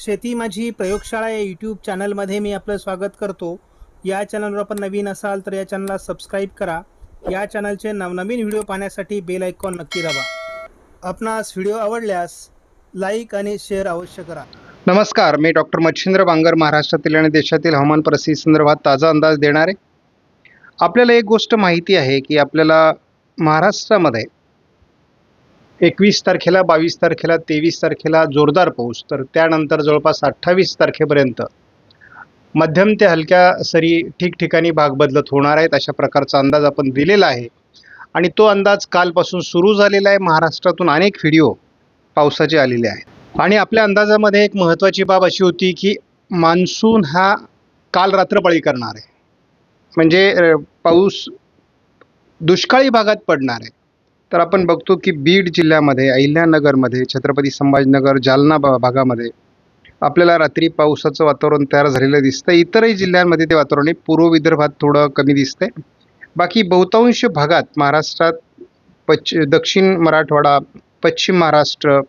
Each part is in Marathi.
शेती माझी प्रयोगशाळा या यूट्यूब चॅनलमध्ये मी आपलं स्वागत करतो. या चॅनलवर आपण नवीन असाल तर या चॅनलला सबस्क्राईब करा. या चॅनलचे नवनवीन व्हिडिओ पाहण्यासाठी बेल आयकॉन नक्की दाबा. आपणास व्हिडिओ आवडल्यास लाईक आणि शेअर अवश्य करा. नमस्कार मी डॉक्टर मच्छिंद्र बांगर महाराष्ट्रातील आणि देशातील हवामान परिस्थिती संदर्भात ताजा अंदाज देणार. आहे आपल्याला एक गोष्ट माहिती आहे की आपल्याला महाराष्ट्रामध्ये एकवीस तारखेला बावीस तारखेला तेवीस तारखेला जोरदार पाऊस. तर त्यानंतर जवळपास अठ्ठावीस तारखेपर्यंत मध्यम ते हलक्या सरी ठिकठिकाणी भाग बदलत होणार आहेत अशा प्रकारचा अंदाज आपण दिलेला आहे. आणि तो अंदाज कालपासून सुरू झालेला आहे. महाराष्ट्रातून अनेक व्हिडिओ पावसाचे आलेले आहेत. आणि आपल्या अंदाजामध्ये एक महत्त्वाची बाब अशी होती की मान्सून हा काल रात्रपाळी करणार आहे. म्हणजे पाऊस दुष्काळी भागात पडणार आहे. तर आपण बघतो की बीड जिल्ह्यामध्ये अहिल्यानगरमध्ये छत्रपती संभाजीनगर जालना भा भागामध्ये आपल्याला रात्री पावसाचं वातावरण तयार झालेलं दिसतं इतरही जिल्ह्यांमध्ये ते वातावरण आहे. पूर्व विदर्भात थोडं कमी दिसतंय. बाकी बहुतांश भागात महाराष्ट्रात पश्च दक्षिण मराठवाडा पश्चिम महाराष्ट्र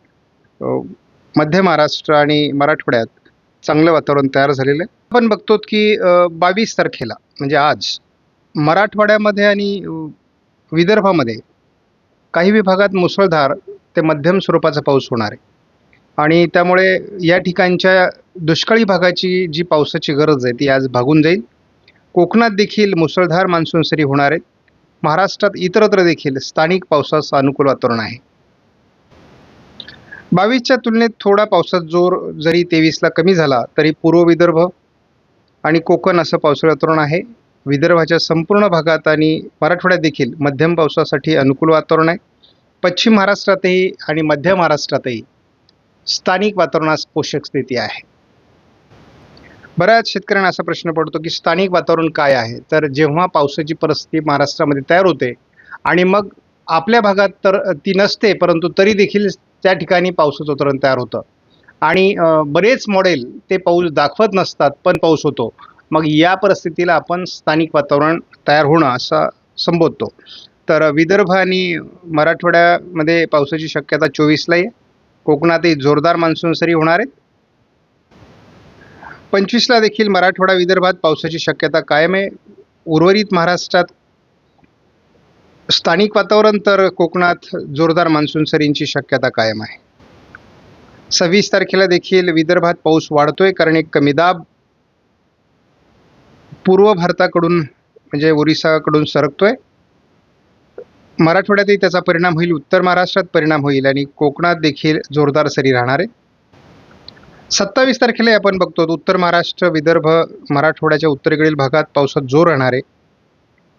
मध्य महाराष्ट्र आणि मराठवाड्यात चांगलं वातावरण तयार झालेलं आहे. आपण बघतो की बावीस तारखेला म्हणजे आज मराठवाड्यामध्ये आणि विदर्भामध्ये काही विभागात मुसळधार ते मध्यम स्वरूपाचा पाऊस होणार आहे. आणि त्यामुळे या ठिकाणच्या दुष्काळी भागाची जी पावसाची गरज आहे ती आज भागून जाईल. कोकणात देखील मुसळधार मान्सून सरी होणार आहेत. महाराष्ट्रात इतरत्र देखील स्थानिक पावसाचं अनुकूल वातावरण आहे. बावीसच्या तुलनेत थोडा पावसाचा जोर जरी तेवीसला कमी झाला तरी पूर्व विदर्भ आणि कोकण असं पावसाळी वातावरण आहे. विदर्भाच्या संपूर्ण भागात आणि मराठवाड्यात देखील मध्यम पावसासाठी अनुकूल वातावरण आहे. पश्चिम महाराष्ट्रातही आणि मध्य महाराष्ट्रातही स्थानिक वातावरणास पोषक स्थिती आहे. बऱ्याच शेतकऱ्यांना असा प्रश्न पडतो की स्थानिक वातावरण काय आहे? तर जेव्हा पावसाची परिस्थिती महाराष्ट्रामध्ये तयार होते आणि मग आपल्या भागात तर ती नसते परंतु तरी देखील त्या ठिकाणी पावसाचं वातावरण तयार होतं. आणि बरेच मॉडेल ते पाऊस दाखवत नसतात पण पाऊस होतो. मग या परिस्थितीला आपण स्थानिक वातावरण तयार होणं असं संबोधतो. तर विदर्भ आणि मराठवाड्यामध्ये पावसाची शक्यता चोवीसला आहे. कोकणातही जोरदार मान्सून सरी होणार आहेत. पंचवीसला देखील मराठवाडा विदर्भात पावसाची शक्यता कायम आहे. उर्वरित महाराष्ट्रात स्थानिक वातावरण तर कोकणात जोरदार मान्सून सरींची शक्यता कायम आहे. सव्वीस तारखेला देखील विदर्भात पाऊस वाढतोय. कारण एक कमी दाब पूर्व भारताकडून म्हणजे ओरिसाकडून सरकतो आहे मराठवाड्यातही त्याचा परिणाम होईल उत्तर महाराष्ट्रात परिणाम होईल आणि कोकणात देखील जोरदार सरी राहणार आहे. सत्तावीस तारखेला आपण बघतो उत्तर महाराष्ट्र विदर्भ मराठवाड्याच्या उत्तरेकडील भागात पावसात जोर राहणार आहे.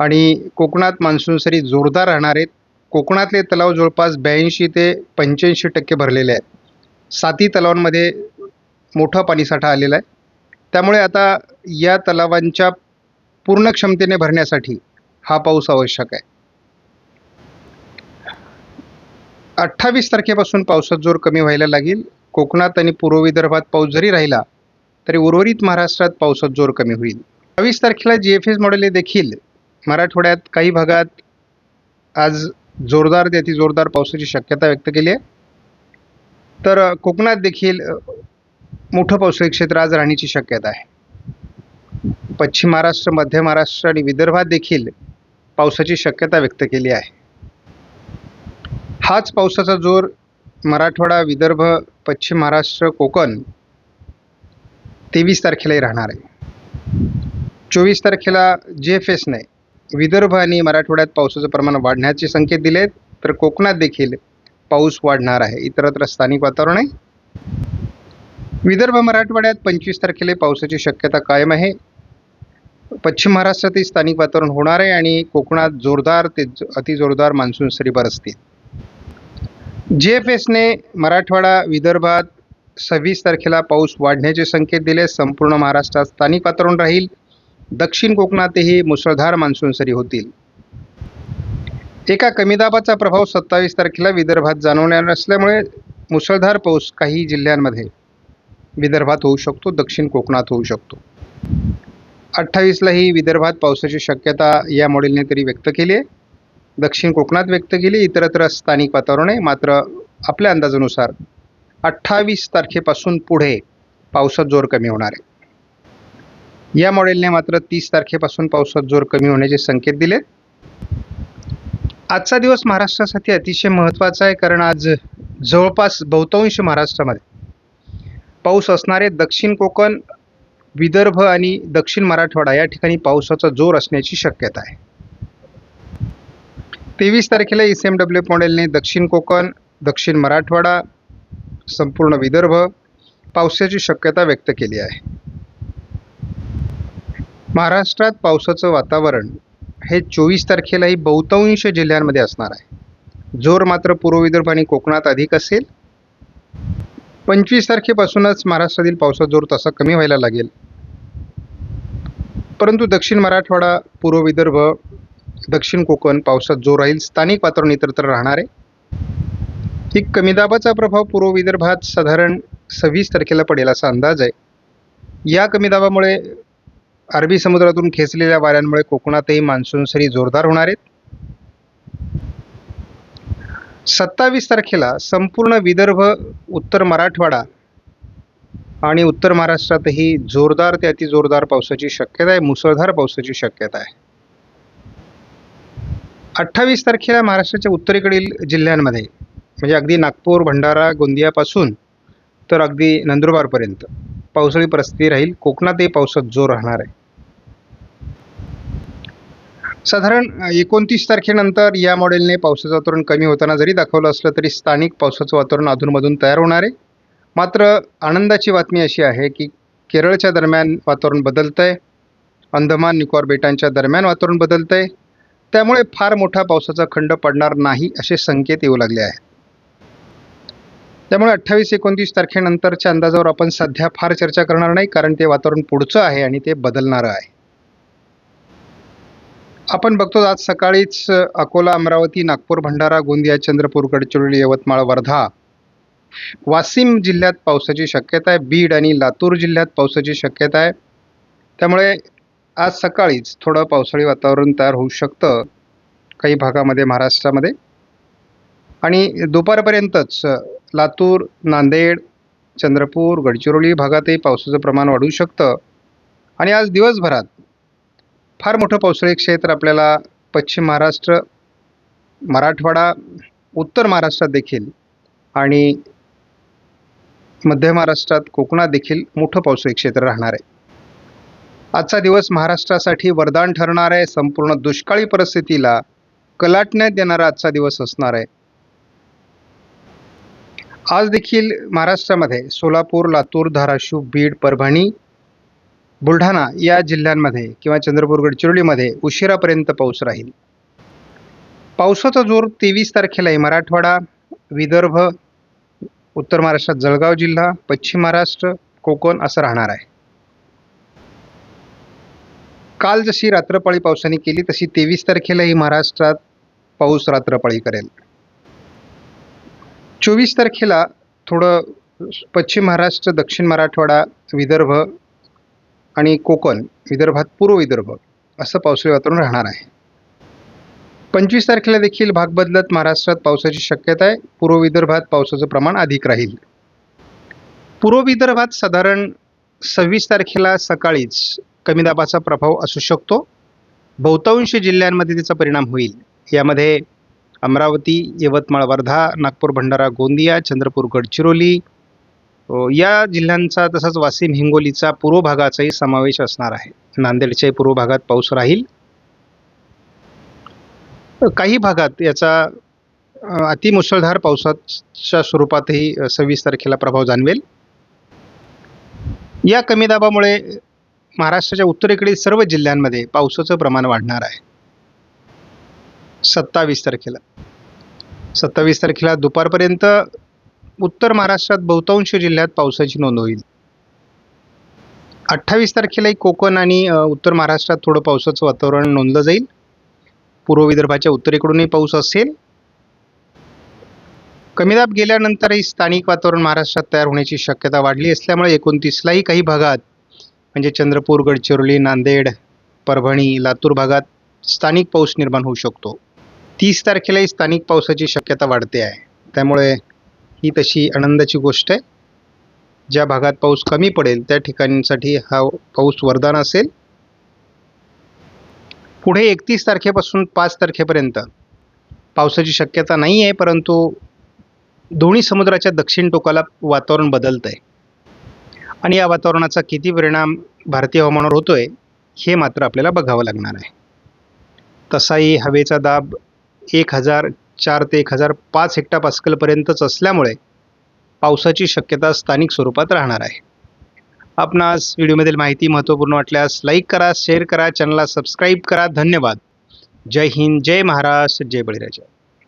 आणि कोकणात मान्सून सरी जोरदार राहणार आहेत. कोकणातले तलाव जवळपास ब्याऐंशी ते पंच्याऐंशी टक्के भरलेले आहेत. साती तलावांमध्ये मोठा पाणीसाठा आलेला आहे. त्यामुळे आता या तलावांच्या पूर्ण क्षमतेने भरण्यासाठी हा पाऊस आवश्यक आहे. अठ्ठावीस तारखेपासून पावसात जोर कमी व्हायला लागेल. कोकणात आणि पूर्व विदर्भात पाऊस जरी राहिला तरी उर्वरित महाराष्ट्रात पावसात जोर कमी होईल. बावीस तारखेला जी एफ एस मॉडेल हे देखील मराठवाड्यात काही भागात आज जोरदार ते अतिजोरदार पावसाची शक्यता व्यक्त केली आहे. तर कोकणात देखील मोठं पावसाळी क्षेत्र आज राहण्याची शक्यता आहे. पश्चिम महाराष्ट्र मध्य महाराष्ट्र आणि विदर्भात देखील पावसाची शक्यता व्यक्त केली आहे. हाच पावसाचा जोर मराठवाडा विदर्भ पश्चिम महाराष्ट्र कोकण तेवीस तारखेलाही राहणार आहे. चोवीस तारखेला जे एफ एसने विदर्भ आणि मराठवाड्यात पावसाचं प्रमाण वाढण्याचे संकेत दिले आहेत तर कोकणात देखील पाऊस वाढणार आहे. इतरत्र स्थानिक वातावरण आहे. विदर्भ मराठवाड्यात पंचवीस तारखेला पावसाची शक्यता कायम आहे. पश्चिम महाराष्ट्रातही स्थानिक वातावरण होणार आहे आणि कोकणात जोरदार ते अतिजोरदार मान्सून सरी बरसतील जे एफ एसने मराठवाडा विदर्भात सव्वीस तारखेला पाऊस वाढण्याचे संकेत दिले. संपूर्ण महाराष्ट्रात स्थानिक वातावरण राहील. दक्षिण कोकणातही मुसळधार मान्सून सरी होतील. एका कमी दाबाचा प्रभाव सत्तावीस तारखेला विदर्भात जाणवणार असल्यामुळे मुसळधार पाऊस काही जिल्ह्यांमध्ये विदर्भात होऊ शकतो दक्षिण कोकणात होऊ शकतो. अठ्ठावीसलाही विदर्भात पावसाची शक्यता या मॉडेलने तरी व्यक्त केली आहे. दक्षिण कोकणात व्यक्त केली इतरत्र स्थानिक वातावरण आहे. मात्र आपल्या अंदाजानुसार अठ्ठावीस तारखेपासून पुढे पावसात जोर कमी होणार आहे. या मॉडेलने मात्र तीस तारखेपासून पावसात जोर कमी होण्याचे संकेत दिले आजचा दिवस महाराष्ट्रासाठी अतिशय महत्त्वाचा आहे कारण आज जवळपास बहुतांश महाराष्ट्रामध्ये पाऊस असणारे दक्षिण कोकण विदर्भ आणि दक्षिण मराठवाडा या ठिकाणी पावसाचा जोर असण्याची शक्यता आहे. तेवीस तारखेला एस एम डब्ल्यू मॉडेलने दक्षिण कोकण दक्षिण मराठवाडा संपूर्ण विदर्भ पावसाची शक्यता व्यक्त केली आहे. महाराष्ट्रात पावसाचं वातावरण हे चोवीस तारखेलाही बहुतांश जिल्ह्यांमध्ये असणार आहे. जोर मात्र पूर्व विदर्भ आणि कोकणात अधिक असेल. पंचवीस तारखेपासूनच महाराष्ट्रातील पावसाचा जोर तसा कमी व्हायला लागेल. परंतु दक्षिण मराठवाडा पूर्व विदर्भ दक्षिण कोकण पावसात जोर राहील. स्थानिक वातावरण इतरत्र राहणार आहे. ही कमी दाबाचा प्रभाव पूर्व विदर्भात साधारण सव्वीस तारखेला पडेल असा अंदाज आहे. या कमी दाबामुळे अरबी समुद्रातून खेचलेल्या वाऱ्यांमुळे कोकणातही मान्सून सरी जोरदार होणार आहेत. सत्तावीस तारखेला संपूर्ण विदर्भ उत्तर मराठवाडा आणि उत्तर महाराष्ट्रातही जोरदार ते अतिजोरदार पावसाची शक्यता आहे मुसळधार पावसाची शक्यता आहे. अठ्ठावीस तारखेला महाराष्ट्राच्या उत्तरेकडील जिल्ह्यांमध्ये म्हणजे अगदी नागपूर भंडारा गोंदियापासून तर अगदी नंदुरबारपर्यंत पावसाळी परिस्थिती राहील. कोकणातही पावसात जोर राहणार आहे. साधारण एकोणतीस तारखेनंतर या मॉडेलने पावसाचं वातावरण कमी होताना जरी दाखवलं असलं तरी स्थानिक पावसाचं वातावरण अधूनमधून तयार होणार आहे. मात्र आनंदाची बातमी अशी आहे की केरळच्या दरम्यान वातावरण बदलतं आहे अंदमान निकोबार बेटांच्या दरम्यान वातावरण बदलतं आहे त्यामुळे फार मोठा पावसाचा खंड पडणार नाही असे संकेत येऊ लागले आहेत. त्यामुळे अठ्ठावीस एकोणतीस तारखेनंतरच्या अंदाजावर आपण सध्या फार चर्चा करणार नाही कारण ते वातावरण पुढचं आहे आणि ते बदलणारं आहे. आपण बघतो आज सकाळीच अकोला अमरावती नागपूर भंडारा गोंदिया चंद्रपूर गडचिरोली यवतमाळ वर्धा वाशिम जिल्ह्यात पावसाची शक्यता आहे. बीड आणि लातूर जिल्ह्यात पावसाची शक्यता आहे. त्यामुळे आज सकाळीच थोडं पावसाळी वातावरण तयार होऊ शकतं काही भागामध्ये महाराष्ट्रामध्ये. आणि दुपारपर्यंतच लातूर नांदेड चंद्रपूर गडचिरोली भागातही पावसाचं प्रमाण वाढू शकतं. आणि आज दिवसभरात फार मोठं पावसाळी क्षेत्र आपल्याला पश्चिम महाराष्ट्र मराठवाडा उत्तर महाराष्ट्रात देखील आणि मध्य महाराष्ट्रात कोकणात देखील मोठं पावसाळी क्षेत्र राहणार आहे. आजचा दिवस महाराष्ट्रासाठी वरदान ठरणार आहे. संपूर्ण दुष्काळी परिस्थितीला कलाटण्यात देणारा आजचा दिवस असणार आहे. आज देखील महाराष्ट्रामध्ये सोलापूर लातूर धाराशिव बीड परभणी बुलढाणा या जिल्ह्यांमध्ये किंवा चंद्रपूर गडचिरोलीमध्ये उशिरापर्यंत पाऊस राहील. पावसाचा जोर तेवीस तारखेलाही मराठवाडा विदर्भ उत्तर महाराष्ट्रात जळगाव जिल्हा पश्चिम महाराष्ट्र कोकण असं राहणार आहे. काल जशी रात्रपाळी पावसाने केली तशी तेवीस तारखेलाही महाराष्ट्रात पाऊस रात्रपाळी करेल. चोवीस तारखेला थोडं पश्चिम महाराष्ट्र दक्षिण मराठवाडा विदर्भ आणि कोकण विदर्भात पूर्व विदर्भ असं पावसाळी वातावरण राहणार आहे. पंचवीस तारखेला देखील भाग बदलत महाराष्ट्रात पावसाची शक्यता आहे. पूर्व विदर्भात पावसाचं प्रमाण अधिक राहील. पूर्व विदर्भात साधारण सव्वीस तारखेला सकाळीच कमी दाबाचा प्रभाव असू शकतो. बहुतांश जिल्ह्यांमध्ये त्याचा परिणाम होईल. यामध्ये अमरावती यवतमाळ वर्धा नागपूर भंडारा गोंदिया चंद्रपूर गडचिरोली या जिल्ह्यांचा तसंच वाशिम हिंगोलीचा पूर्व भागाचाही समावेश असणार आहे. नांदेडच्याही पूर्व भागात पाऊस राहील. काही भागात याचा अतिमुसळधार पावसाच्या स्वरूपातही सव्वीस तारखेला प्रभाव जाणवेल. या कमी दाबामुळे महाराष्ट्राच्या उत्तरेकडील सर्व जिल्ह्यांमध्ये पावसाचं प्रमाण वाढणार आहे. सत्तावीस तारखेला. सत्तावीस तारखेला दुपारपर्यंत उत्तर महाराष्ट्रात बहुतांश जिल्ह्यात पावसाची नोंद होईल. अठ्ठावीस तारखेलाही कोकण आणि उत्तर महाराष्ट्रात थोडं पावसाचं वातावरण नोंदलं जाईल. पूर्व विदर्भाच्या उत्तरेकडूनही पाऊस असेल. कमी दाब गेल्यानंतरही स्थानिक वातावरण महाराष्ट्रात तयार होण्याची शक्यता वाढली असल्यामुळे एकोणतीसलाही काही भागात म्हणजे चंद्रपूर गडचिरोली नांदेड परभणी लातूर भागात स्थानिक पाऊस निर्माण होऊ शकतो. तीस तारखेलाही स्थानिक पावसाची शक्यता वाढते आहे. त्यामुळे ही तशी आनंदाची गोष्ट आहे. ज्या भागात पाऊस कमी पडेल त्या ठिकाणीसाठी हा पाऊस वरदान असेल. पुढे एकतीस तारखेपासून पाच तारखेपर्यंत. पावसाची शक्यता नाही आहे परंतु दोन्ही समुद्राच्या दक्षिण टोकाला वातावरण बदलतं आहे आणि या वातावरणाचा किती परिणाम भारतीय हवामानावर होतो आहे हे मात्र आपल्याला बघावं लागणार आहे. तसाही हवेचा दाब एक हजार चार ते एक हजार पाच हेक्टा पास्कलपर्यंतच असल्यामुळे पावसाची शक्यता स्थानिक स्वरूपात राहणार आहे. आपणास व्हिडिओमधील माहिती महत्त्वपूर्ण वाटल्यास लाईक करा शेअर करा चॅनलला सबस्क्राईब करा. धन्यवाद. जय हिंद जय महाराष्ट्र जय बळीराजा.